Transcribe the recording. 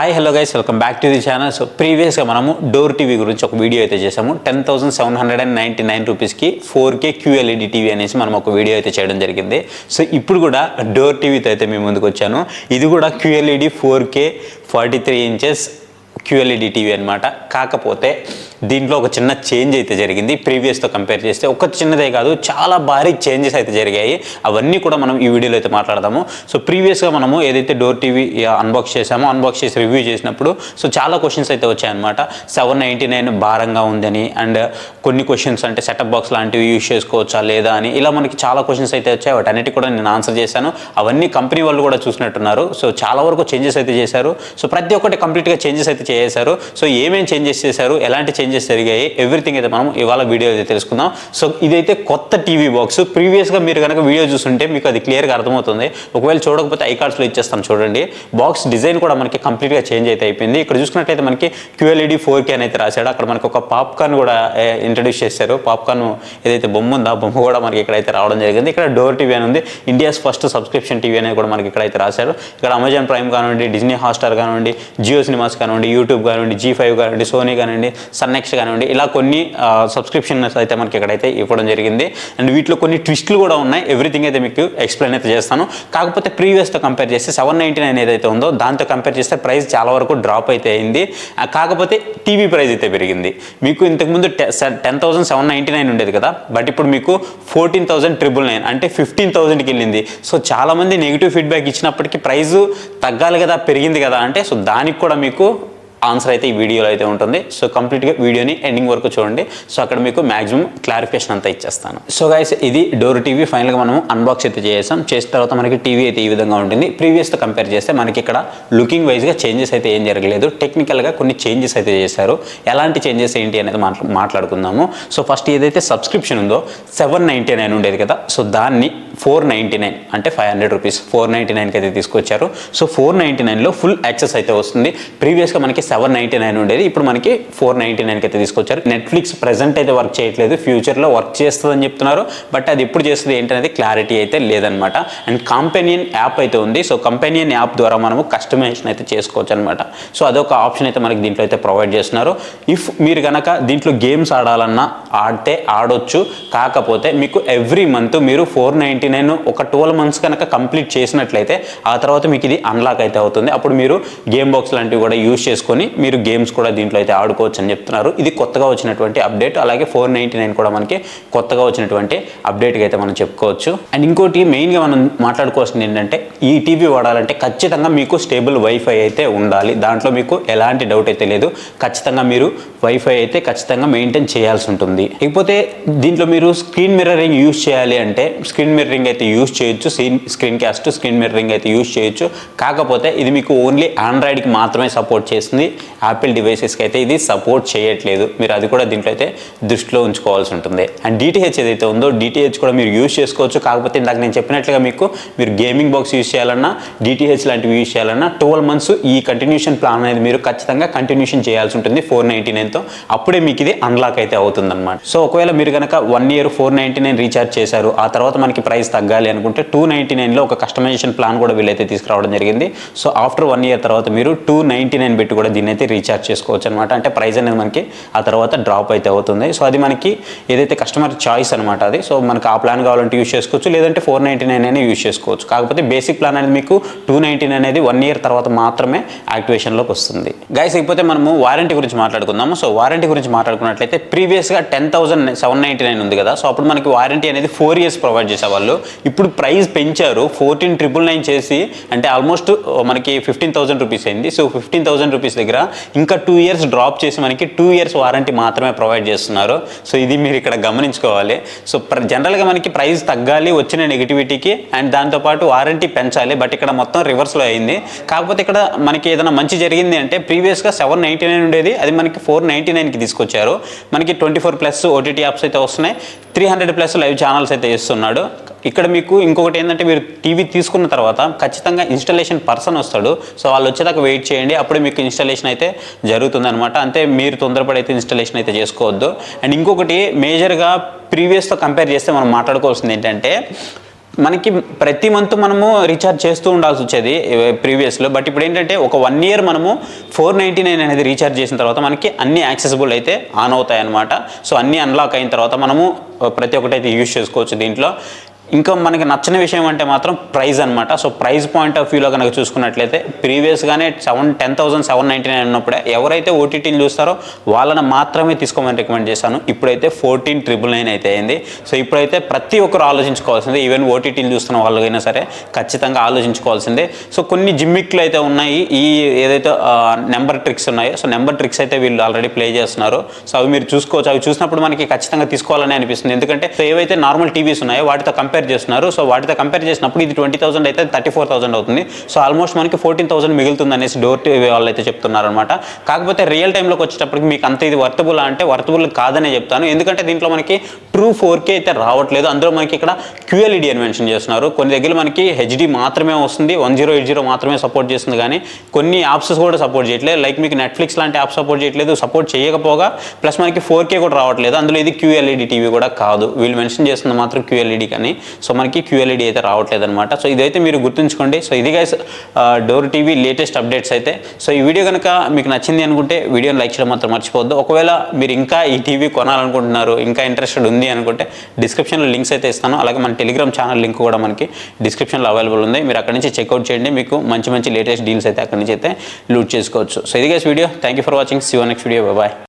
Hi hello guys welcome back to the channel so ప్రీవియస్గా మనము Dor TV గురించి ఒక వీడియో అయితే చేసాము ten thousand seven hundred and ninety nine రూపీస్కి ఫోర్ కే క్యూఎల్ఈడి టీవీ అనేసి మనం ఒక వీడియో అయితే చేయడం జరిగింది. సో ఇప్పుడు కూడా డోర్ టీవీతో అయితే మేము ముందుకు వచ్చాను. ఇది కూడా QLED four K forty three inches QLED TV అనమాట కాకపోతే దీంట్లో ఒక చిన్న చేంజ్ అయితే జరిగింది. ప్రీవియస్తో కంపేర్ చేస్తే ఒక చిన్నదే కాదు చాలా భారీ చేంజెస్ అయితే జరిగాయి. అవన్నీ కూడా మనం ఈ వీడియోలో అయితే మాట్లాడదాము. సో ప్రీవియస్గా మనము ఏదైతే డోర్ టీవీ అన్బాక్స్ చేసామో అన్బాక్స్ చేసి రివ్యూ చేసినప్పుడు సో చాలా క్వశ్చన్స్ అయితే వచ్చాయన్నమాట. సెవెన్ నైంటీ నైన్ భారంగా ఉందని అండ్ కొన్ని క్వశ్చన్స్ అంటే సెటప్ బాక్స్ లాంటివి యూజ్ చేసుకోవచ్చా లేదా అని ఇలా మనకి చాలా క్వశ్చన్స్ అయితే వచ్చాయి. వాటన్నిటి కూడా నేను ఆన్సర్ చేశాను. అవన్నీ కంపెనీ వాళ్ళు కూడా చూసినట్టున్నారు. సో చాలా వరకు చేంజెస్ అయితే చేశారు. సో ప్రతి ఒక్కటి కంప్లీట్గా చేంజెస్ అయితే చేశారు సో ఏమేం చేంజెస్ చేశారు? ఎలాంటి చేంజెస్ జరిగాయి. ఎవ్రీథింగ్ అయితే మనం ఇవాళ వీడియో అయితే తెలుసుకుందాం. సో ఇదైతే కొత్త టీవీ బాక్స్ ప్రీవియస్గా మీరు కనుక వీడియో చూస్తుంటే మీకు అది క్లియర్గా అర్థమవుతుంది. ఒకవేళ చూడకపోతే ఐ కార్డ్స్లో ఇచ్చేస్తాం చూడండి. బాక్స్ డిజైన్ కూడా మనకి కంప్లీట్గా చేంజ్ అయితే అయిపోయింది. ఇక్కడ చూసుకున్నట్లయితే మనకి క్యూఎల్ఈడి ఫోర్ కే అని అయితే రాశాడు. అక్కడ మనకి ఒక పాప్కార్న్ కూడా ఇంట్రడ్యూస్ చేశారు. పాప్కార్న్ ఏదైతే బొమ్మ ఉందో ఆ బొమ్మ కూడా మనకి ఇక్కడైతే రావడం జరిగింది. ఇక్కడ డోర్ టీవీ అని ఉంది. ఇండియాస్ ఫస్ట్ సబ్స్క్రిప్షన్ టీవీ అనేది కూడా మనకి ఇక్కడైతే రాశారు. ఇక్కడ అమెజాన్ ప్రైమ్ కానివ్వండి డిజ్నీ హాట్స్టార్ కానివ్వండి జియో సినిమాస్ కానివ్వండి యూట్యూబ్ కానివ్వండి జీ ఫైవ్ కానివ్వండి సోనీ కానివ్వండి సన్ నెక్స్ట్ కానివ్వండి ఇలా కొన్ని సబ్స్క్రిప్షన్స్ అయితే మనకి ఇక్కడైతే ఇవ్వడం జరిగింది. అండ్ వీటిలో కొన్ని ట్విస్ట్లు కూడా ఉన్నాయి. ఎవ్రీథింగ్ అయితే మీకు ఎక్స్ప్లెయిన్ అయితే చేస్తాను. కాకపోతే ప్రీవియస్తో కంపేర్ చేస్తే సెవెన్ నైంటీ నైన్ ఏదైతే ఉందో దాంతో కంపేర్ చేస్తే ప్రైస్ చాలా వరకు డ్రాప్ అయితే అయింది. కాకపోతే టీవీ ప్రైస్ అయితే పెరిగింది. మీకు ఇంతకుముందు ten thousand seven ninety nine ఉండేది కదా? బట్ ఇప్పుడు మీకు ఫోర్టీన్ థౌసండ్ ట్రిపుల్ నైన్ అంటే ఫిఫ్టీన్ థౌసండ్కి వెళ్ళింది. సో చాలామంది నెగిటివ్ ఫీడ్బ్యాక్ ఇచ్చినప్పటికీ ప్రైస్ తగ్గాలి కదా పెరిగింది కదా అంటే సో దానికి కూడా మీకు ఆన్సర్ అయితే ఈ వీడియోలో అయితే ఉంటుంది. సో కంప్లీట్గా వీడియోని ఎండింగ్ వరకు చూడండి. సో అక్కడ మీకు మాక్సిమం క్లారిఫికేషన్ అంతా ఇచ్చేస్తాను. సో గైస్ ఇది డోర్ టీవీ. ఫైనల్గా మనం అన్బాక్స్ అయితే చేసాం చేసిన తర్వాత మనకి టీవీ అయితే ఈ విధంగా ఉంటుంది. ప్రీవియస్తో కంపేర్ చేస్తే మనకి ఇక్కడ లుకింగ్ వైజ్గా చేంజెస్ అయితే ఏం జరగలేదు. టెక్నికల్గా కొన్ని చేంజెస్ అయితే చేశారు. ఎలాంటి చేంజెస్ ఏంటి అనేది మాట్లా మాట్లాడుకుందాము. సో ఫస్ట్ ఏదైతే సబ్స్క్రిప్షన్ ఉందో సెవెన్ నైంటీ నైన్ ఉండేది కదా. సో దాన్ని ఫోర్ నైంటీ నైన్ అంటే five hundred rupees four ninety నైన్కి అయితే తీసుకొచ్చారు. సో ఫోర్ నైంటీ నైన్లో ఫుల్ యాక్సెస్ అయితే వస్తుంది. ప్రీవియస్గా మనకి సెవెన్ నైంటీ నైన్ ఉండేది. ఇప్పుడు మనకి ఫోర్ నైంటీ నైన్కి అయితే తీసుకొచ్చారు. నెట్ఫ్లిక్స్ ప్రజెంట్ అయితే వర్క్ చేయట్లేదు. ఫ్యూచర్లో వర్క్ చేస్తుందని చెప్తున్నారు. బట్ అది ఎప్పుడు చేస్తుంది ఏంటనేది క్లారిటీ అయితే లేదనమాట అండ్ కంపెనీయన్ యాప్ అయితే ఉంది. సో కంపెనీయన్ యాప్ ద్వారా మనము కస్టమైజేషన్ అయితే చేసుకోవచ్చు అనమాట సో అదొక ఆప్షన్ అయితే మనకి దీంట్లో అయితే ప్రొవైడ్ చేస్తున్నారు. ఇఫ్ మీరు కనుక దీంట్లో గేమ్స్ ఆడాలన్నా ఆడితే ఆడొచ్చు. కాకపోతే మీకు ఎవ్రీ మంత్ మీరు ఫోర్ నైంటీ నైన్ ఒక ట్వెల్వ్ మంత్స్ కనుక కంప్లీట్ చేసినట్లయితే ఆ తర్వాత మీకు ఇది అన్లాక్ అయితే అవుతుంది. అప్పుడు మీరు గేమ్ బాక్స్ లాంటివి కూడా యూజ్ చేసుకొని మీరు గేమ్స్ కూడా దీంట్లో అయితే ఆడుకోవచ్చు అని చెప్తున్నారు. ఇది కొత్తగా వచ్చినటువంటి అప్డేట్ అలాగే ఫోర్ నైంటీ నైన్ కూడా మనకి కొత్తగా వచ్చినటువంటి అప్డేట్గా అయితే మనం చెప్పుకోవచ్చు. అండ్ ఇంకోటి మెయిన్గా మనం మాట్లాడుకోవాల్సింది ఏంటంటే ఈ టీవీ వాడాలంటే ఖచ్చితంగా మీకు స్టేబుల్ వైఫై అయితే ఉండాలి. దాంట్లో మీకు ఎలాంటి డౌట్ అయితే లేదు. ఖచ్చితంగా మీరు వైఫై అయితే ఖచ్చితంగా మెయింటైన్ చేయాల్సి ఉంటుంది. ఇకపోతే దీంట్లో మీరు స్క్రీన్ మిర్రరింగ్ యూజ్ చేయాలి అంటే స్క్రీన్ మిర్రరింగ్ అయితే యూజ్ చేయొచ్చు. Screen screen cast screen mirroring అయితే యూజ్ చేయొచ్చు. కాకపోతే ఇది మీకు ఓన్లీ ఆండ్రాయిడ్కి మాత్రమే సపోర్ట్ చేస్తుంది. యాపిల్ డివైసెస్కి అయితే ఇది సపోర్ట్ చేయట్లేదు. మీరు అది కూడా దీంట్లో అయితే దృష్టిలో ఉంచుకోవాల్సి ఉంటుంది. అండ్ డిటిహెచ్ ఏదైతే ఉందో డిటిహెచ్ కూడా మీరు యూజ్ చేసుకోవచ్చు. కాకపోతే ఇందాక నేను చెప్పినట్లుగా మీకు మీరు గేమింగ్ బాక్స్ యూజ్ చేయాలన్నా డిటిహెచ్ లాంటివి యూజ్ చేయాలన్నా ట్వెల్వ్ మంత్స్ ఈ కంటిన్యూషన్ ప్లాన్ అనేది మీరు ఖచ్చితంగా కంటిన్యూషన్ చేయాల్సి ఉంటుంది ఫోర్ నైంటీ నైన్తో అప్పుడే మీకు ఇది అన్లాక్ అయితే అవుతుంది అనమాట సో ఒకవేళ మీరు కనుక one year four ninety nine recharge చేశారు ఆ తర్వాత మనకి ప్రైస్ తగ్గాలి అనుకుంటే టూ నైంటీ నైన్లో ఒక కస్టమైజేషన్ ప్లాన్ కూడా వీళ్ళైతే తీసుకురావడం జరిగింది. సో ఆఫ్టర్ వన్ ఇయర్ తర్వాత మీరు టూ నైంటీ నైన్ పెట్టి కూడా దీన్ని అయితే రీఛార్జ్ చేసుకోవచ్చు అనమాట అంటే ప్రైస్ అనేది మనకి ఆ తర్వాత డ్రాప్ అయితే అవుతుంది. సో అది మనకి ఏదైతే కస్టమర్ చాయిస్ అనమాట అది. సో మనకు ఆ ప్లాన్ కావాలంటే యూస్ చేసుకోవచ్చు. లేదంటే ఫోర్ నైంటీ నైన్ అయినా యూస్ చేసుకోవచ్చు. కాకపోతే బేసిక్ ప్లాన్ అనేది మీకు టూ నైంటీ నైన్ అనేది వన్ ఇయర్ తర్వాత మాత్రమే యాక్టివేషన్లోకి వస్తుంది. గైస్ ఇకపోతే మనము వారంటీ గురించి మాట్లాడుకుందాము. సో వారంటీ గురించి మాట్లాడుకున్నట్లయితే ప్రీవియస్గా ten thousand seven ninety nine ఉంది కదా. సో అప్పుడు మనకి వారంటీ అనేది ఫోర్ ఇయర్స్ ప్రొవైడ్ చేసేవాళ్ళు. ఇప్పుడు ప్రైస్ పెంచారు ఫోర్టీన్ ట్రిపుల్ నైన్ చేసి అంటే ఆల్మోస్ట్ మనకి ఫిఫ్టీన్ థౌసండ్ రూపీస్ అయింది. సో ఫిఫ్టీన్ థౌసండ్ రూపీస్ దగ్గర ఇంకా టూ ఇయర్స్ డ్రాప్ చేసి మనకి టూ ఇయర్స్ వారంటీ మాత్రమే ప్రొవైడ్ చేస్తున్నారు. సో ఇది మీరు ఇక్కడ గమనించుకోవాలి. సో ప్ర- జనరల్గా మనకి ప్రైస్ తగ్గాలి వచ్చిన నెగిటివిటీకి అండ్ దాంతోపాటు వారంటీ పెంచాలి. బట్ ఇక్కడ మొత్తం రివర్స్లో అయింది. కాకపోతే ఇక్కడ మనకి ఏదైనా మంచి జరిగింది అంటే ప్రీవియస్గా సెవెన్ నైంటీ నైన్ ఉండేది. అది మనకి ఫోర్ నైంటీ నైన్కి తీసుకొచ్చారు. మనకి twenty four plus OTT apps అయితే వస్తున్నాయి. Three hundred plus live channels అయితే ఇస్తున్నాడు ఇక్కడ మీకు ఇంకొకటి ఏంటంటే మీరు టీవీ తీసుకున్న తర్వాత ఖచ్చితంగా ఇన్స్టాలేషన్ పర్సన్ వస్తాడు. సో వాళ్ళు వచ్చేదాకా వెయిట్ చేయండి. అప్పుడు మీకు ఇన్స్టాలేషన్ అయితే జరుగుతుందన్నమాట. అంతే మీరు తొందరపడైతే అయితే ఇన్స్టాలేషన్ అయితే చేసుకోవద్దు. అండ్ ఇంకొకటి మేజర్గా ప్రీవియస్తో కంపేర్ చేస్తే మనం మాట్లాడుకోవాల్సింది ఏంటంటే మనకి ప్రతి మంత్ మనము రీఛార్జ్ చేస్తూ ఉండాల్సి వచ్చేది ప్రీవియస్లో బట్ ఇప్పుడు ఏంటంటే ఒక వన్ ఇయర్ మనము ఫోర్ నైంటీ నైన్ అనేది రీఛార్జ్ చేసిన తర్వాత మనకి అన్ని యాక్సెసిబుల్ అయితే ఆన్ అవుతాయి అనమాట సో అన్ని అన్లాక్ అయిన తర్వాత మనము ప్రతి ఒక్కటి అయితే యూజ్ చేసుకోవచ్చు దీంట్లో. ఇంకా మనకి నచ్చని విషయం అంటే మాత్రం ప్రైస్ అనమాట సో ప్రైస్ పాయింట్ ఆఫ్ వ్యూలో కనుక చూసుకున్నట్లయితే ప్రీవియస్గానే seven ten thousand seven ninety nine ఉన్నప్పుడే ఎవరైతే ఓటీటీని చూస్తారో వాళ్ళని మాత్రమే తీసుకోమని రికమెండ్ చేశాను. ఇప్పుడైతే ఫోర్టీన్ ట్రిపుల్ నైన్ అయితే అయింది. సో ఇప్పుడైతే ప్రతి ఒక్కరు ఆలోచించుకోవాల్సిందే ఈవెన్ ఓటీటీని చూస్తున్న వాళ్ళకైనా సరే ఖచ్చితంగా ఆలోచించుకోవాల్సిందే. సో కొన్ని జిమ్మిక్లు అయితే ఉన్నాయి. ఈ ఏదైతే నెంబర్ ట్రిక్స్ ఉన్నాయో సో నెంబర్ ట్రిక్స్ అయితే వీళ్ళు ఆల్రెడీ ప్లే చేస్తున్నారు. సో అవి మీరు చూసుకోవచ్చు. అవి చూసినప్పుడు మనకి ఖచ్చితంగా తీసుకోవాలని అనిపిస్తుంది. ఎందుకంటే సో ఏవైతే నార్మల్ టీవీస్ ఉన్నాయో వాటితో కంపేర్ చేస్తున్నారు. సో వాటితో కంపేర్ చేసినప్పుడు ఇది ట్వంటీ థౌసండ్ అయితే థర్టీ ఫోర్ థౌసండ్ అవుతుంది. సో ఆల్మోస్ట్ మనకి ఫోర్టీన్ థౌసండ్ మిగులుతుంది అనేసి డోర్ టీవీ వాళ్ళు అయితే చెప్తున్నారు అనమాట కాకపోతే రియల్ టైంలోకి వచ్చేటప్పటికి మీకు అంత ఇది వర్తబుల్ అంటే వర్తబుల్ కాదనే చెప్తాను. ఎందుకంటే దీంట్లో మనకి ట్రూ ఫోర్ కే అయితే రావట్లేదు. అందులో మనకి ఇక్కడ క్యూఎల్ఈడి అని మెన్షన్ చేస్తున్నారు. కొన్ని దగ్గర మనకి హెచ్డి మాత్రమే వస్తుంది. వన్ జీరో ఎయిట్ జీరో మాత్రమే సపోర్ట్ చేస్తుంది కానీ కొన్ని యాప్స్ కూడా సపోర్ట్ చేయట్లేదు. లైక్ మీకు నెట్ఫ్లిక్స్ లాంటి యాప్ సపోర్ట్ చేయట్లేదు. సపోర్ట్ చేయకపోగా ప్లస్ మనకి ఫోర్ కే కూడా రావట్లేదు. అందులో ఇది క్యూఎల్ఈడి టీవీ కూడా కాదు. వీళ్ళు మెన్షన్ చేస్తుంది మాత్రం క్యూఎల్ఈడి కానీ సో మనకి క్యూఎల్ఈడి అయితే రావట్లేదు అనమాట సో ఇదైతే మీరు గుర్తుంచుకోండి. సో ఇది guys Dor TV latest updates అయితే. సో ఈ వీడియో కనుక మీకు నచ్చింది అనుకుంటే వీడియోని లైక్ చేయడం మాత్రం మర్చిపోవద్దు. ఒకవేళ మీరు ఇంకా ఈ టీవీ కొనాలనుకుంటున్నారు ఇంకా ఇంట్రెస్టెడ్ ఉంది అనుకుంటే డిస్క్రిప్షన్లో లింక్స్ అయితే ఇస్తాను. అలాగే మన టెలిగ్రామ్ ఛానల్ లింక్ కూడా మనకి డిస్క్రిప్షన్లో అవైలబుల్ ఉంది. మీరు అక్కడ నుంచి చెక్అవుట్ చేయండి. మీకు మంచి మంచి లేటెస్ట్ డీల్స్ అయితే అక్కడ నుంచి అయితే లూట్ చేసుకోవచ్చు. సో ఇది guys video. Thank you for watching see you next video bye